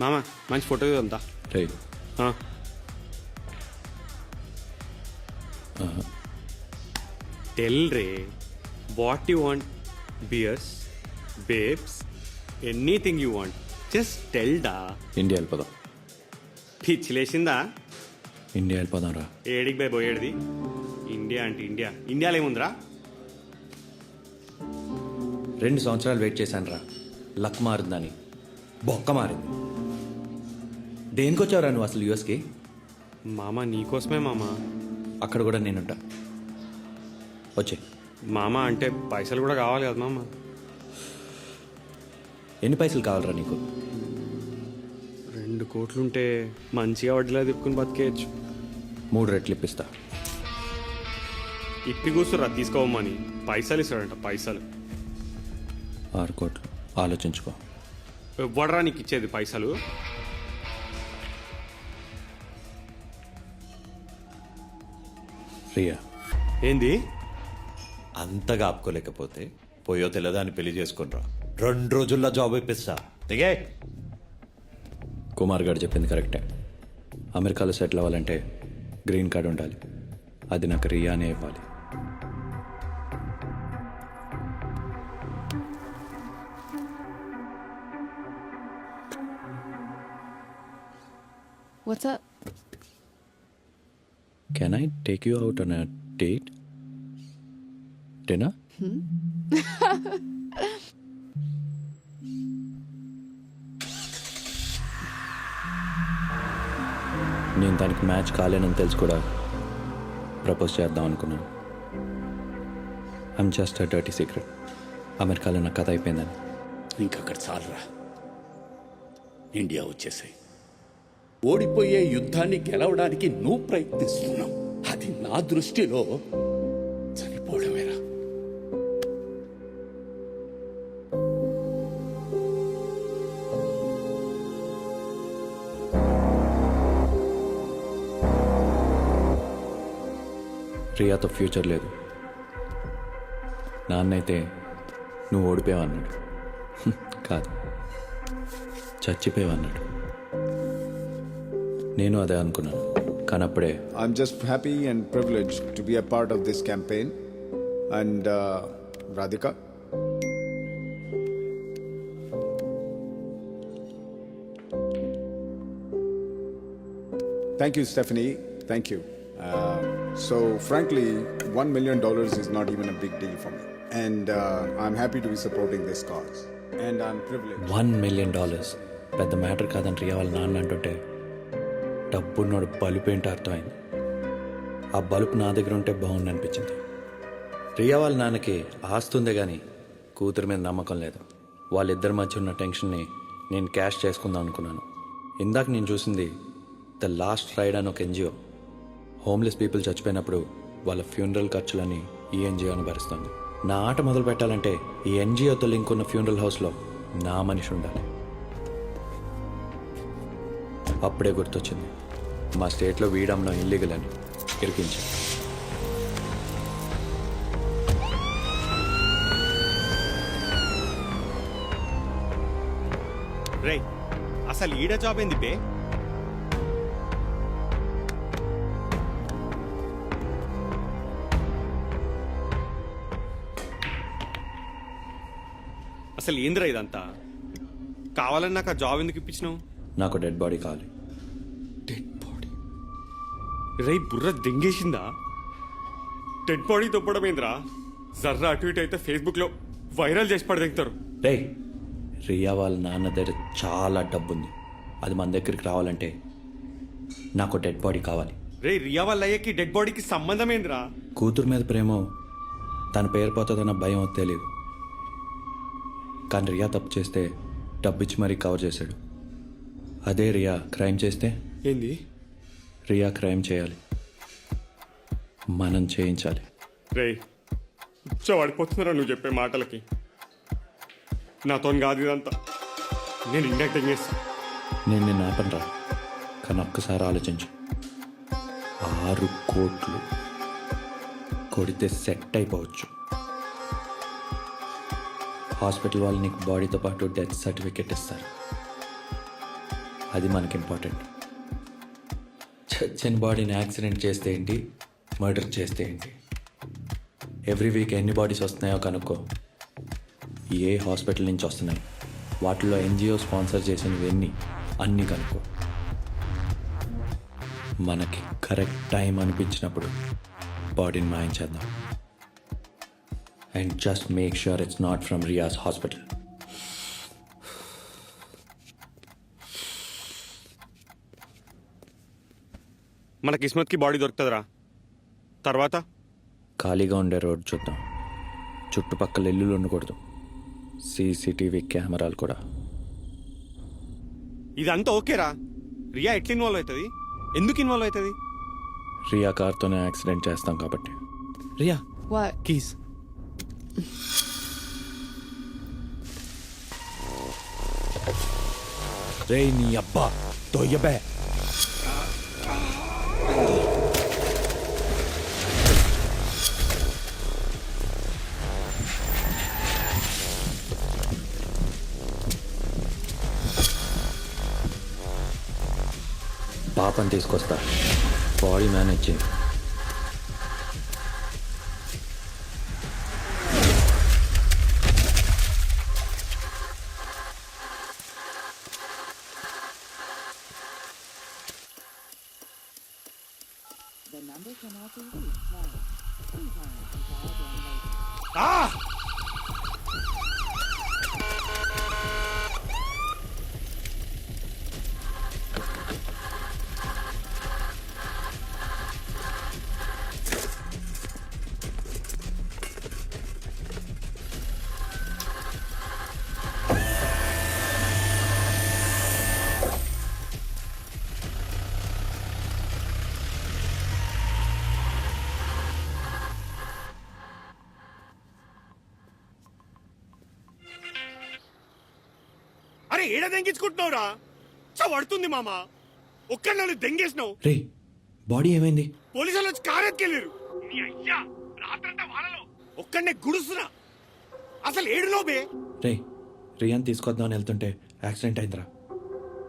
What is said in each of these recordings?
మామ మంచి ఫోటో అంతా రే tell ray what you want beers babes anything you want just tell డా. ఇండియా వెళ్ళిపోదాం. పిచ్చి లేచిందా ఇండియా వెళ్ళిపోదాం రా. ఏడికి పోయి పోయేది ఇండియా అంటే ఇండియా ఇండియాలో ఏముందిరా? రెండు సంవత్సరాలు వెయిట్ చేశాను రా. లక్ మారిందని. బొక్క మారింది. దేనికి వచ్చావురా నువ్వు అసలు యూఎస్కి? మామ నీకోసమే మామ. అక్కడ కూడా నేనుంటా. వచ్చే. మామ అంటే పైసలు కూడా కావాలి కదా మామ. ఎన్ని పైసలు కావాలరా నీకు? రెండు కోట్లుంటే మంచిగా వడ్డీలా తిప్పుకుని బతికేయచ్చు. మూడు రెట్లు ఇప్పిస్తా. ఇప్పి కూర్చురా తీసుకోవమ్మని పైసలు ఇస్తాడంట పైసలు. ఆరు కోట్లు. ఆలోచించుకో. ఎవ్వడరా నీకు ఇచ్చేది పైసలు? రియా ఏంది? అంతగా ఆపుకోలేకపోతే పోయో తెల్లదాన్ని పెళ్ళి చేసుకునిరా రెండు రోజుల్లో జాబ్ ఇప్పిస్తా దిగే. కుమార్ గారు చెప్పింది కరెక్టే. అమెరికాలో సెటిల్ అవ్వాలంటే గ్రీన్ కార్డ్ ఉండాలి. అది నాకు రియానే ఇవ్వాలి. What's up? Can I take you out on date dinner నేను దానికి మ్యాచ్ కాలేనని తెలిసి కూడా. ప్రపోజ్ చేద్దాం అనుకున్నాను. I'm just a dirty secret అమెరికాలో నా కథ అయిపోయిందని. ఇంకక్కడ చాలరా. ఇండియా వచ్చేసాయి. ఓడిపోయే యుద్ధాన్ని గెలవడానికి నువ్వు ప్రయత్నిస్తున్నావు. అది నా దృష్టిలో చనిపోవడమేరా. రియాతో ఫ్యూచర్ లేదు. నాన్నైతే నువ్వు ఓడిపోయావన్నాడు. కాదు చచ్చిపోయావన్నాడు. అన్నాడు నేను అదే అనుకున్నాను కానీ అప్పుడే I'm just happy and privileged to be a part of this campaign. And uh, Radhika, thank you, Stephanie. Thank you. Uh, so, frankly, one million dollars is not even a big deal for me, and uh, I'm happy to be supporting this cause. And I'm privileged. One million dollars పెద్ద matter కాదని రియా వాళ్ళ నాన్న అంటుంటే డబ్బున్నోడు బలుపు ఏంటో అర్థమైంది. ఆ బలుపు నా దగ్గర ఉంటే బాగుంది అనిపించింది రియా వాళ్ళ నాన్నకి ఆస్తుందే కానీ కూతురు మీద నమ్మకం లేదు. వాళ్ళిద్దరి మధ్య ఉన్న టెన్షన్ని నేను క్యాష్ చేసుకుందాం అనుకున్నాను. ఇందాక నేను చూసింది ద లాస్ట్ రైడ్ అని ఒక ఎన్జిఓ. హోమ్లెస్ పీపుల్ చచ్చిపోయినప్పుడు వాళ్ళ ఫ్యూనరల్ ఖర్చులని ఈ ఎన్జిఓను భరిస్తుంది నా ఆట మొదలు పెట్టాలంటే ఈ ఎన్జిఓతో లింక్ ఉన్న ఫ్యూనరల్ హౌస్లో నా మనిషి ఉండాలి. అప్పుడే గుర్తొచ్చింది. మా స్టేట్లో వీడమ్మడం ఇల్లీగల్ అని ఇరికించాను రే అసలు ఈడ జాబ్ ఏంది బే? అసలు ఏందిరా ఇదంతా? కావాలని నాకు ఆ జాబ్ ఎందుకు ఇప్పించినావు? నాకు డెడ్ బాడీ కావాలి. డెడ్ బాడీ రే బుర్ర దింగేసిందా? డెడ్ బాడీ తొప్పడం ఏందిరా జర్ర అటు ఇటు అయితే ఫేస్బుక్లో వైరల్ చేసి పడదెంగుతారు. రే రియా వాళ్ళ నాన్న దగ్గర చాలా డబ్బు ఉంది అది మన దగ్గరికి రావాలంటే నాకు డెడ్ బాడీ కావాలి. రే రియా వాళ్ళ అయ్యకి డెడ్ బాడీకి సంబంధం ఏందిరా కూతురు మీద ప్రేమ తన పేరు పోతుందన్న భయం తెలియదు కానీ రియా తప్పు చేస్తే డబ్బు ఇచ్చి మరీ కవర్ చేశాడు. అదే రియా క్రైమ్ చేస్తే? ఏంది? రియా క్రైమ్ చేయాలి. మనం చేయించాలి. రే పడిపోతున్నారా నువ్వు చెప్పే మాటలకి. నాతో కాదు ఇదంతా. నేను ఇండియాకి తెంగేస్తా నేను నిన్ను ఆపనరా కానీ ఒక్కసారి ఆలోచించు. ఆరు కోట్లు కొడితే సెట్ అయిపోవచ్చు. హాస్పిటల్ వాళ్ళు నీకు బాడీతో పాటు డెత్ సర్టిఫికెట్ ఇస్తారు. అది మనకి ఇంపార్టెంట్. చచ్చిన బాడీని యాక్సిడెంట్ చేస్తే ఏంటి? మర్డర్ చేస్తే ఏంటి? ఎవ్రీ వీక్ ఎన్ని బాడీస్ వస్తున్నాయో కనుక్కో. ఏ హాస్పిటల్ నుంచి వస్తున్నాయి? వాటిలో ఎన్జిఓ స్పాన్సర్ చేసినవి ఎన్ని? అన్నీ కనుక్కో. మనకి కరెక్ట్ టైం అనిపించినప్పుడు బాడీని మాయం చేద్దాం. And just make sure it's not from Riya's hospital. మన కిస్మత్కి బాడీ దొరుకుతుందిరా. తర్వాత? ఖాళీగా ఉండే రోడ్ చూద్దాం. చుట్టుపక్కల ఇల్లులు ఉండకూడదు. సీసీటీవీ కెమెరాలు కూడా. ఇదంతా ఓకేరా. రియా ఎట్లా ఇన్వాల్వ్ అవుతుంది? ఎందుకు ఇన్వాల్వ్ అవుతుంది? రియా కార్తోనే యాక్సిడెంట్ చేస్తాం కాబట్టి. రియా? కీస్ రే నీ అబ్బా తొయ్యబే పాపని తీసుకొస్తా. బాడీ మేనేజ్ చేయి అరే ఏడ దెంగించుకుంటున్నావురా పడుతుంది మామ. ఒక్క నన్ను దెంగేసినావు. రే బాడీ ఏమైంది? పోలీసులు వచ్చి కారు ఎత్తుకెళ్ళారు ఒక్కడనే గుడుస్తున్నా. అసలు ఏడులో బే రే రియాన్ తీసుకొద్దామని వెళ్తుంటే యాక్సిడెంట్ అయిందిరా.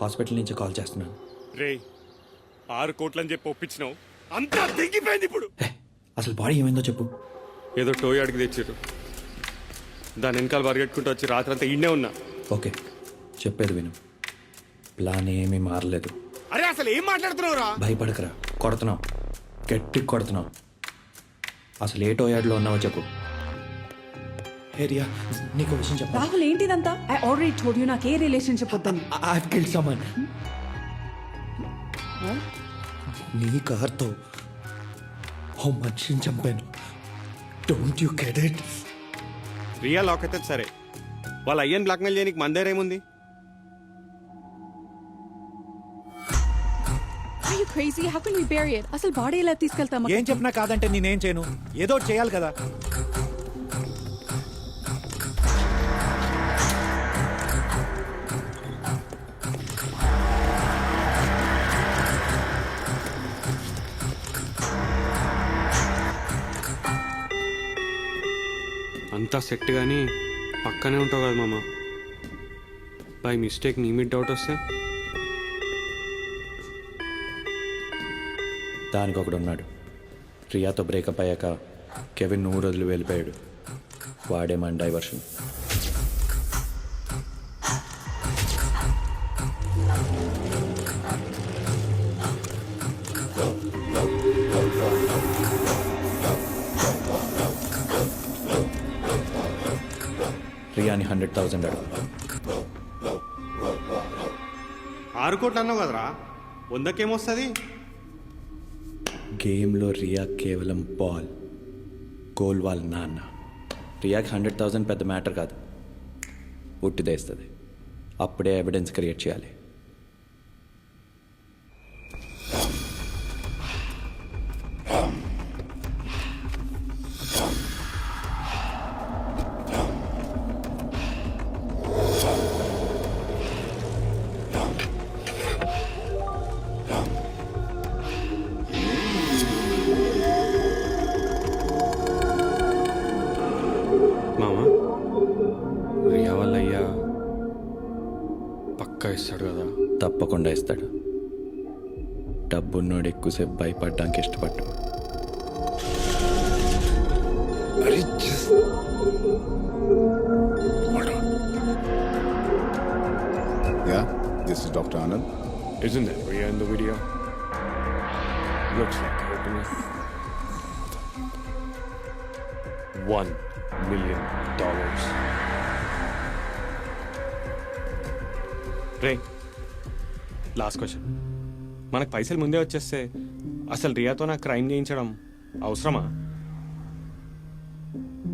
హాస్పిటల్ నుంచి కాల్ చేస్తున్నాను. రే ఆరు కోట్లని చెప్పి ఒప్పించినావు. అంతా దిగిపోయింది ఇప్పుడు. అసలు బాడీ ఏమైందో చెప్పు. ఏదో టోయ్ అడిగి తెచ్చారు దాని వెనకాల పరిగెట్టుకుంటూ వచ్చి రాత్రి అంతా ఇండే ఉన్నా. ఓకే. చెప్పేది విను. ప్లాన్ ఏమీ మారలేదు. అరే అసలు ఏం మాట్లాడుతున్నావురా? భయపడకరా. కొడుతున్నావు గట్టి కొడుతున్నావు అసలు ఏ టోయాడ్లో ఉన్నావో చెప్పు. హే రియా నీకు విషయం చెప్పా రాహుల్ ఏంటిదంతా ఐ ఆల్రెడీ టోల్డ్ యూ నాకు ఏ రిలేషన్షిప్ వద్దని. ఐ కిల్ సమన్ నీ కార్తో ఓ మనిషిని చంపాను. Don't you get it Riya lock అయితే సరే. వాళ్ళ అయ్యని బ్లాక్మెయిల్ చేయడానికి మన Are you crazy? How can we bury it? అసలు బాడీ ఎలా తీసుకెళ్తాం ఏం చెప్పినా కాదంటే నేనేం చేయను ఏదో ఒకటి చేయాలి కదా అంతా సెట్ కానీ పక్కనే ఉంటావు కదా మామ బై మిస్టేక్ నీ మీద డౌట్ వస్తే దానికి ఒకడు ఉన్నాడు రియాతో బ్రేకప్ అయ్యాక కెవిన్ నూరు రోజులు వెళ్ళిపోయాడు వాడే మన డైవర్షన్. రియాని హండ్రెడ్ థౌజండ్ అడుగు. ఆరు కోట్లు అన్నావు కదరా. వందకేమొస్తుంది? గేమ్లో రియా కేవలం బాల్ గోల్ వాళ్ళ నాన్న. రియాకి హండ్రెడ్ థౌజండ్ పెద్ద మ్యాటర్ కాదు. ఉట్టిదేస్తుంది అప్పుడే ఎవిడెన్స్ క్రియేట్ చేయాలి. ఇస్తాడు. కదా తప్పకుండా ఇస్తాడు. డబ్బు డబ్బున్నోడు ఎక్కువసేపు భయపడడానికి ఇష్టపడ్డు. Doctor Anand. One million dollars. రే లాస్ట్ క్వశ్చన్ మనకు పైసలు ముందే వచ్చేస్తే అసలు రియాతో నాకు క్రైమ్ చేయించడం అవసరమా?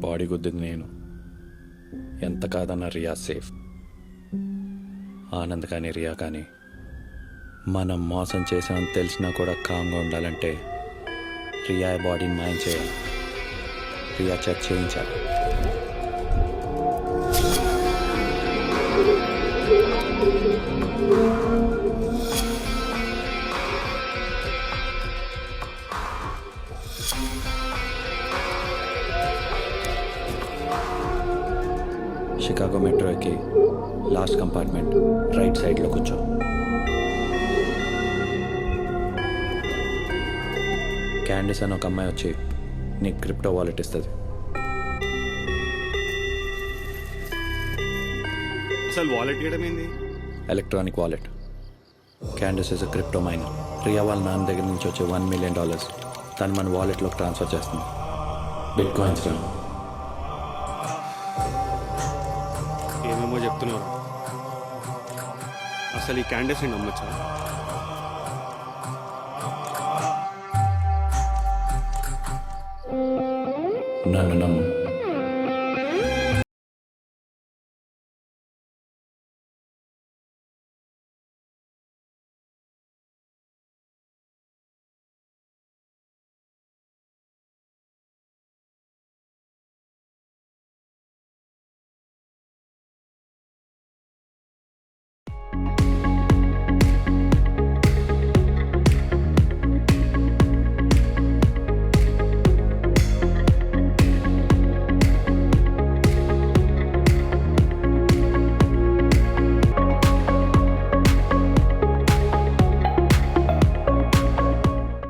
బాడీ గుద్దింది నేను. ఎంత కాదన్నా రియా సేఫ్ ఆనంద్ కానీ రియా కానీ మనం మోసం చేసామని తెలిసినా కూడా కామ్గా ఉండాలంటే రియా బాడీని మాయం చేయాలి. రియా చెక్ చేయించాలి. ఎక్కి లాస్ట్ కంపార్ట్మెంట్ రైట్ సైడ్లో కూర్చో. క్యాండిస్ అని ఒక అమ్మాయి వచ్చి నీకు క్రిప్టో వాలెట్ ఇస్తుంది. అసలు వాలెట్ ఏంది? Electronic wallet Candice is crypto miner Riya వాళ్ళ నాన్న దగ్గర నుంచి వచ్చే వన్ మిలియన్ డాలర్స్ తను మన వాలెట్లోకి ట్రాన్స్ఫర్ చేస్తుంది. బిట్ కాయిన్స్ చెప్తున్నారు. అసలు ఈ క్యాండిడేట్స్ నేను నమ్మొచ్చా? నన్ను నమ్ము.